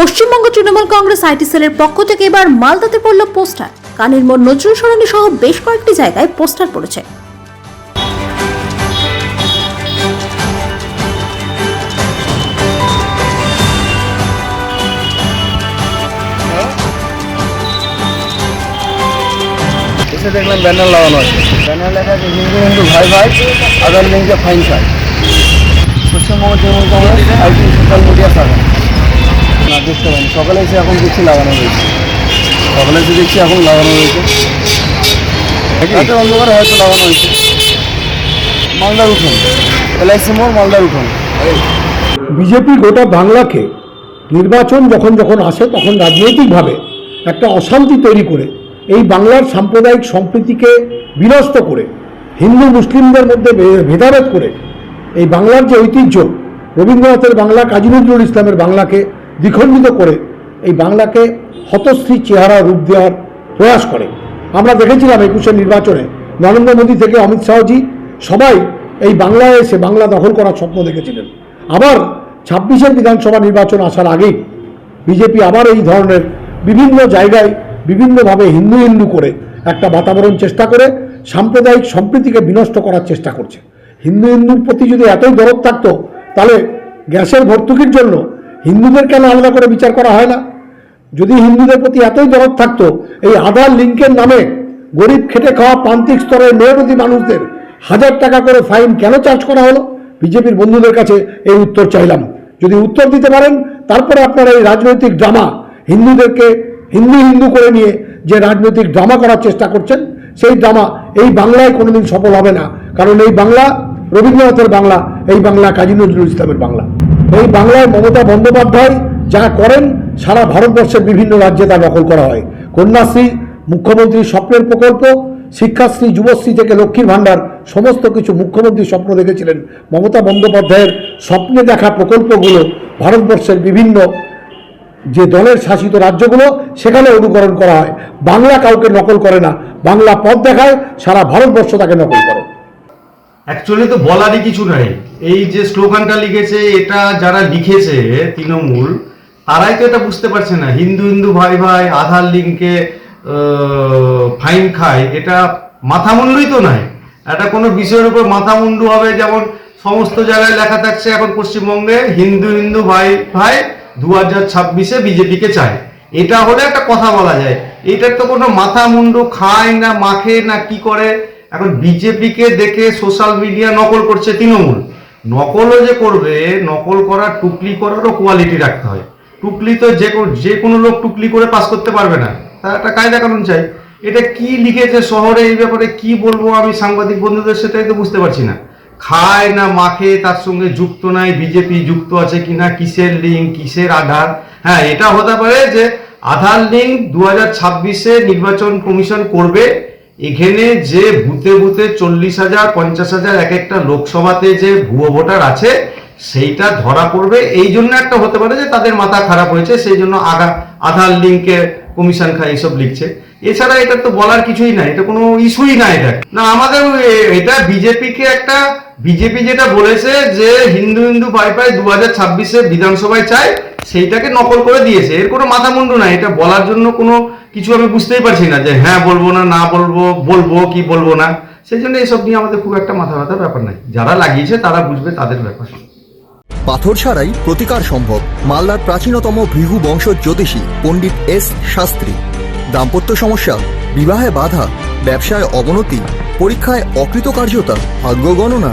Paschimbanga Trinamool Congress IT সেলের পক্ষ থেকে এবার মালদাতে পড়ল পোস্টার। কানের মোড় নজরুল সরণি সহ বেশ কয়েকটি জায়গায় পোস্টার পড়েছে। দেখলাম ব্যানার লাগানো আছে। ব্যানার লেখা আছে, হিন্দু হিন্দু, ভাই ভাই আদার লিঙ্কে ফাইন চাই Paschimbanga Trinamool Congress, IT social media না দেখতে পাইনি সকালে এসে এখন দেখছি লাগানো রয়েছে সকালে এসে দেখছি এখন লাগানো রয়েছে রাতের অন্ধকারে হয়তো লাগানো হয়েছে। মালদার উঠোন। এলআইসি মোড় মালদার উঠোন। বিজেপি গোটা বাংলাকে নির্বাচন যখন যখন আসে তখন রাজনৈতিকভাবে একটা অশান্তি তৈরি করে এই বাংলার সাম্প্রদায়িক সম্প্রীতিকে বিনষ্ট করে হিন্দু মুসলিমদের মধ্যে ভেদাভেদ করে এই বাংলার যে ঐতিহ্য রবীন্দ্রনাথের বাংলা কাজী নজরুল ইসলামের বাংলাকে দ্বিখণ্ডিত করে এই বাংলাকে হতশ্রী চেহারা রূপ দেওয়ার প্রয়াস করে। আমরা দেখেছিলাম একুশের নির্বাচনে নরেন্দ্র মোদী থেকে অমিত শাহজি সবাই এই বাংলায় এসে বাংলা দখল করার স্বপ্ন দেখেছিলেন। আবার ছাব্বিশের বিধানসভা নির্বাচন আসার আগেই বিজেপি আবার এই ধরনের বিভিন্ন জায়গায় বিভিন্নভাবে হিন্দু হিন্দু করে একটা বাতাবরণ চেষ্টা করে, সাম্প্রদায়িক সম্প্রীতিকে বিনষ্ট করার চেষ্টা করছে। হিন্দু হিন্দুর প্রতি যদি এতই দরদ থাকতো, তাহলে গ্যাসের ভর্তুকির জন্য হিন্দুদের কেন আলাদা করে বিচার করা হয় না? যদি হিন্দুদের প্রতি এতই দরদ থাকতো, এই আধার লিঙ্কের নামে গরিব খেটে খাওয়া প্রান্তিক স্তরের মেয়রতি মানুষদের হাজার টাকা করে ফাইন কেন চার্জ করা হলো? বিজেপির বন্ধুদের কাছে এই উত্তর চাইলাম। যদি উত্তর দিতে পারেন, তারপরে আপনারা এই রাজনৈতিক ড্রামা হিন্দুদেরকে, হিন্দু হিন্দু করে নিয়ে যে রাজনৈতিক ড্রামা করার চেষ্টা করছেন, সেই ড্রামা এই বাংলায় কোনোদিন সফল হবে না। কারণ এই বাংলা, রবীন্দ্রনাথের বাংলা, এই বাংলা কাজী নজরুল ইসলামের বাংলা। এই বাংলায় মমতা বন্দ্যোপাধ্যায় যা করেন, সারা ভারতবর্ষের বিভিন্ন রাজ্যে তা নকল করা হয়। কন্যাশ্রী, মুখ্যমন্ত্রীর স্বপ্নের প্রকল্প, শিক্ষাশ্রী, যুবশ্রী থেকে লক্ষ্মীর ভাণ্ডার, সমস্ত কিছু মুখ্যমন্ত্রী স্বপ্ন দেখেছিলেন। মমতা বন্দ্যোপাধ্যায়ের স্বপ্নে দেখা প্রকল্পগুলো ভারতবর্ষের বিভিন্ন যে দলের শাসিত রাজ্যগুলো, সেখানে অনুকরণ করা হয়। বাংলা কাউকে নকল করে না। বাংলা পথ দেখায়, সারা ভারতবর্ষ তাকে নকল করে। অ্যাকচুয়ালি তো বলারই কিছু নাই। এই যে স্লোগানটা লিখেছে, এটা যারা লিখেছে তৃণমূল, তারাই তো এটা বুঝতে পারছে না। হিন্দু হিন্দু ভাই ভাই, আধার লিঙ্কে ফাইন খায়, এটা মাথামুন্ডুই তো নাই। এটা কোনো বিষয়ের উপর মাথামুন্ডু হবে যেমন সমস্ত জায়গায় লেখা থাকছে এখন পশ্চিমবঙ্গে, হিন্দু হিন্দু ভাই ভাই দু হাজার ছাব্বিশে বিজেপিকে চায়। এটা হলে একটা কথা বলা যায়। এটার তো কোনো মাথা মুন্ডু খায় না, মাখে না, কি করে? এখন বিজেপিকে দেখে সোশ্যাল মিডিয়া নকল করছে তৃণমূল। নকলও যে করবে, নকল করার টুকলি করারও কোয়ালিটি রাখতে হয়। টুকলি তো যে যে কোনো লোক টুকলি করে পাস করতে পারবে না। তার একটা কায়দা কানুন চাই। এটা কি লিখেছে শহরে, এই ব্যাপারে কি বলব আমি সাংবাদিক বন্ধুদের সেটাই তো বুঝতে পারছি না। খায় না মাখে, তার সঙ্গে যুক্ত নাই, বিজেপি যুক্ত আছে কিনা, কিসের লিঙ্ক কিসের আধার? হ্যাঁ এটা হতে পারে যে আধার লিঙ্ক দু হাজার নির্বাচন কমিশন করবে এখানে যে ভূতে ভূতে চল্লিশ হাজার, পঞ্চাশ হাজার এক একটা লোকসভাতে যে ভুয়ো ভোটার আছে, সেইটা ধরা পড়বে। এই জন্য একটা হতে পারে যে তাদের মাথা খারাপ হয়েছে, সেই জন্য আগা আধার লিঙ্কে কমিশন খায়, এইসব লিখছে। এছাড়া এটা তো বলার কিছুই নাই, এটা কোনো ইস্যুই নাই এটা না, আমাদের এটা বিজেপিকে একটা বিজেপি যেটা বলেছে যে হিন্দু হিন্দু পাই পাই দু হাজার ছাব্বিশে বিধানসভায় চায় সেইটাকে নকল করে দিয়েছে। এর কোনো মাথা মুন্ডু নাই। এটা বলার জন্য কোনো কিছু আমি বুঝতেই পারছি না যে হ্যাঁ বলব না না বলব বলব কি বলব না। সেই জন্য এসব নিয়ে আমাদের খুব একটা মাথা ব্যথার ব্যাপার নাই। যারা লাগিয়েছে তারা বুঝবে তাদের ব্যাপার। পাথর ছাড়াই প্রতিকার সম্ভব। মালদার প্রাচীনতম ভৃগু বংশ জ্যোতিষী পণ্ডিত এস শাস্ত্রী। দাম্পত্য সমস্যা, বিবাহে বাধা, ব্যবসায় অবনতি, পরীক্ষায় অকৃতকার্যতা, ভাগ্য গণনা